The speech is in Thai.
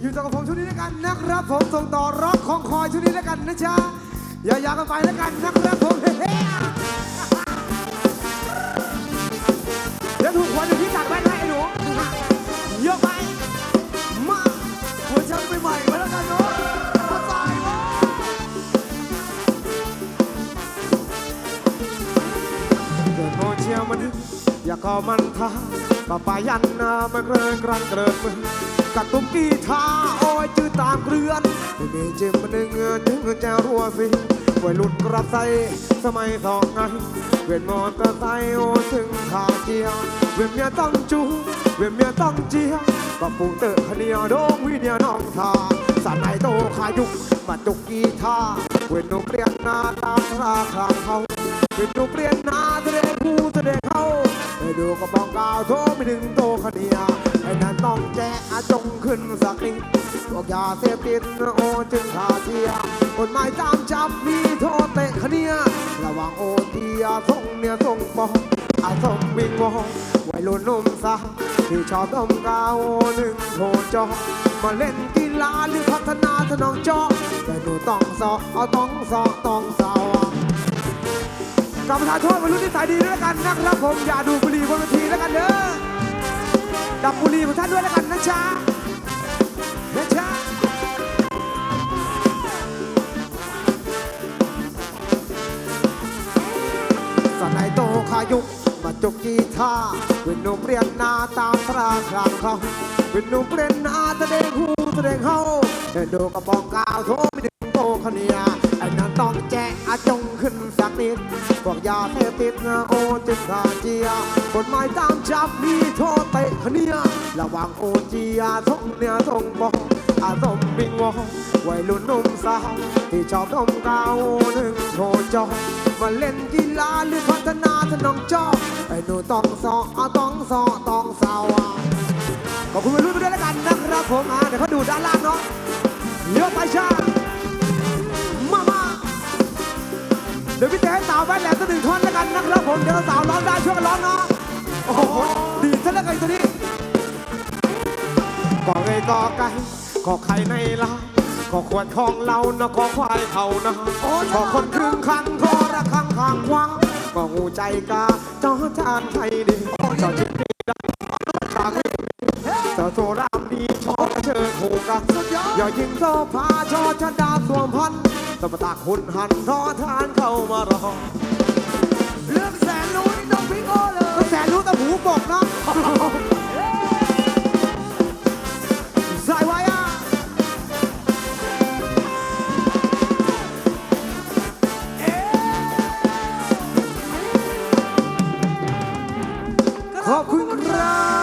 อยู่ต่อกับผมชุดนี้แล้วกันนะครับ ผมส่งต่อร็อกของคอยชุดนี้แล้วกันนะจ๊ะอย่าอยากันไปแล้วกันนะครับผมเฮ้เดี๋ยวถูกหัวเดี๋ยวพี่ตัดแว่นให้ไอ้หนูเยอะไปมาหัวใจใหม่ๆมาแล้วกันเนาะมาใส่มาเกิดโมเชียวมัน อย่าก็มันท่าปะปายันนามันเริงกรันเกรินมือ กัดตุ้มกีทาโอ้ยจืดตามเกลือนไม่มีเจมมันดึงเงินถึงจะรัวฟิวัยรุ่นกระใสสมัยสองไงเวียนมอเตอร์ไซค์โอ้ถึงขาเจียเวียนเมียต้องจูเวียนเมียต้องเจียก็ปูเตอร์ขเนียโดงวิเนียน้องทาสานไหนโตขายุกมาจุกกีทาเวียนนกเรียนนาตามราคาเขาเป็นดูเปลี่ยนนาแสดงผู้แสดงเขาไปดูกระบองกาวโทไม่ถึงโตคเนีย ไอ้นั่นต้องแจ้อาจงขึ้นสักนิดพวกยาเสพติดโอจึงขาเทียกฎหมายตามจับมีโทษเตะคเนียระหว่างโอเทียส่งเนี่ยส่งบองอาส่งบิงวองวัยรุ่นนุ่มสาที่ชอบต้มกาวหนึ่งโทจอมาเล่นกีฬาหรือพัฒนาสนองจอแต่หนูต้องสอเอาต้องสอต้องสาวกรรมประธานโทษวัยรุ่นที่สายดีด้วยแล้วกันนะครับผมอย่าดูบุหรี่บนเวทีแล้วกันเด้อ ดับบุรีของท่านด้วยแล้วกันนะจ๊ะนะจ๊ะสไนโตขายุกมาจุกกีทาเป็นหนุ่มเรียนหนาตามพระครางเขาเป็นหนุ่มเรียนนาแสดงหูแสดงเฮาเดินดูกระบองกาวโทไม่ ดึงโตขเนียไอ้นั่นต้องแจ้อาจงขึ้นสักนิดพวกยาเสพติดนะโอจึงขาเจียกฎหมายตามจับมีโทษเตะขเนียระว่างโอเจียทงเนี่ยทงบองอาสมบิงวองวัยรุ่นนุ่มสาวที่ชอบดมกาวหนึ่งโทจอมาเล่นกีฬาหรือพัฒนาถนองจอไอ้หนูต้องสอเอต้องสอต้องสาวขอบคุณวัยรุ่นไปด้วยแล้วกันนะครับผมอะเดี๋ยวเขาดูด้านล่างเนาะเยอะไปชามาาวแว่นแหลมสักหนึ่งท่อนแล้วกันนะครับผมเดี๋ยวสาวร้องได้ช่วยกันร้องเนาะโอ้โหดีซะแล้วไงตัวนี้ก็เอ้ยก็ไก่ก็ไข่ในลาก็ขวดของเรานะก็ควายเขานะก็คนครึ่งคันก็ระคังข้างขวางก็งูใจกาจอจานไทยดีจอจิตดีได้ชาคริเจ้าโซรามดีชอบเจอคู่กันอย่ายิงโซฟาชอชะดาสวมพัน ตะปะตากหุ่นหันรอทานเข้ามารอเรื่องแสนรู้นี่ต้องพิงโอเลยก็แสนรู้แต่หูปกเนาะใส่ไว้อะขอบคุณครับ